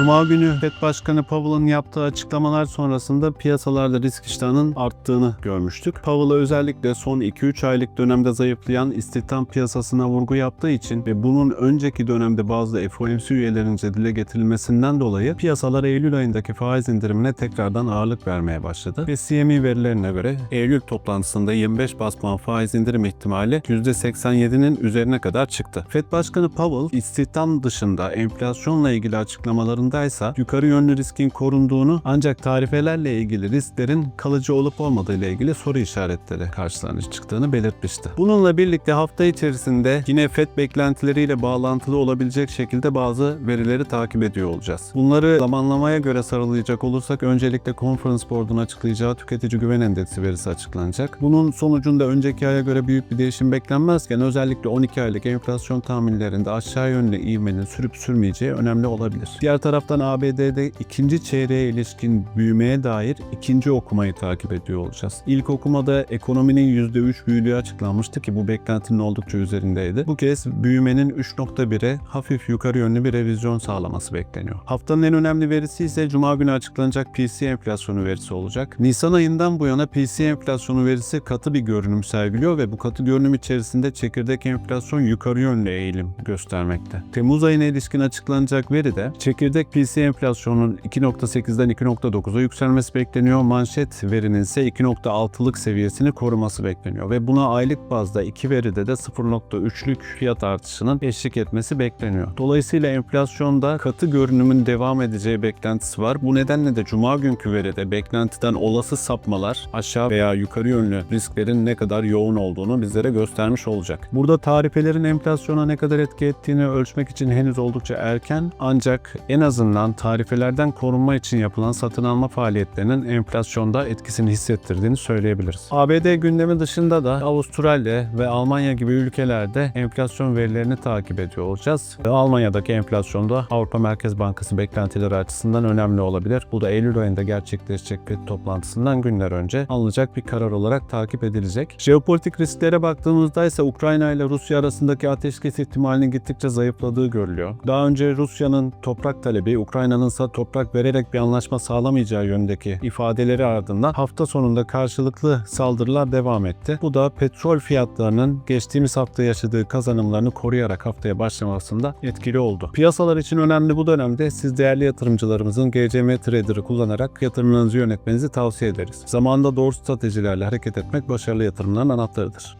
Cuma günü FED Başkanı Powell'ın yaptığı açıklamalar sonrasında piyasalarda risk iştahının arttığını görmüştük. Powell özellikle son 2-3 aylık dönemde zayıflayan istihdam piyasasına vurgu yaptığı için ve bunun önceki dönemde bazı FOMC üyelerince dile getirilmesinden dolayı piyasalar Eylül ayındaki faiz indirimine tekrardan ağırlık vermeye başladı. Ve CME verilerine göre Eylül toplantısında 25 bas puan faiz indirim ihtimali %87'nin üzerine kadar çıktı. FED Başkanı Powell istihdam dışında enflasyonla ilgili açıklamalarındaysa yukarı yönlü riskin korunduğunu ancak tarifelerle ilgili risklerin kalıcı olup olmadığı ile ilgili soru işaretleri karşılarına çıktığını belirtmişti. Bununla birlikte hafta içerisinde yine FED beklentileriyle bağlantılı olabilecek şekilde bazı verileri takip ediyor olacağız. Bunları zamanlamaya göre sıralayacak olursak öncelikle Conference Board'un açıklayacağı tüketici güven endeksi verisi açıklanacak. Bunun sonucunda önceki aya göre büyük bir değişim beklenmezken özellikle 12 aylık enflasyon tahminlerinde aşağı yönlü ivmenin sürüp sürmeyeceği önemli olabilir. Diğer taraftan ABD'de ikinci çeyreğe ilişkin büyümeye dair ikinci okumayı takip ediyor olacağız. İlk okumada ekonominin %3 büyüdüğü açıklanmıştı ki bu beklentinin oldukça üzerindeydi. Bu kez büyümenin 3.1'e hafif yukarı yönlü bir revizyon sağlaması bekleniyor. Haftanın en önemli verisi ise Cuma günü açıklanacak PC enflasyonu verisi olacak. Nisan ayından bu yana PC enflasyonu verisi katı bir görünüm sergiliyor ve bu katı görünüm içerisinde çekirdek enflasyon yukarı yönlü eğilim göstermekte. Temmuz ayına ilişkin açıklanacak veri de çekirdek PC enflasyonunun 2.8'den 2.9'a yükselmesi bekleniyor. Manşet verinin ise 2.6'lık seviyesini koruması bekleniyor ve buna aylık bazda iki veride de 0.3'lük fiyat artışının eşlik etmesi bekleniyor. Dolayısıyla enflasyonda katı görünümün devam edeceği beklentisi var. Bu nedenle de cuma günkü veride beklentiden olası sapmalar aşağı veya yukarı yönlü risklerin ne kadar yoğun olduğunu bizlere göstermiş olacak. Burada tarifelerin enflasyona ne kadar etki ettiğini ölçmek için henüz oldukça erken ancak en azından tarifelerden korunma için yapılan satın alma faaliyetlerinin enflasyonda etkisini hissettirdiğini söyleyebiliriz. ABD gündemi dışında da Avustralya ve Almanya gibi ülkelerde enflasyon verilerini takip ediyor olacağız. Almanya'daki enflasyonda Avrupa Merkez Bankası beklentileri açısından önemli olabilir. Bu da Eylül ayında gerçekleşecek FED toplantısından günler önce alınacak bir karar olarak takip edilecek. Jeopolitik risklere baktığımızda ise Ukrayna ile Rusya arasındaki ateşkes ihtimalinin gittikçe zayıfladığı görülüyor. Daha önce Rusya'nın toprak talebi, Ukrayna'nın ise toprak vererek bir anlaşma sağlamayacağı yönündeki ifadeleri ardından hafta sonunda karşılıklı saldırılar devam etti. Bu da petrol fiyatlarının geçtiğimiz hafta yaşadığı kazanımlarını koruyarak haftaya başlamasında etkili oldu. Piyasalar için önemli bu dönemde siz değerli yatırımcılarımızın GCM Trader'ı kullanarak yatırımlarınızı yönetmenizi tavsiye ederiz. Zamanında doğru stratejilerle hareket etmek başarılı yatırımların anahtarıdır.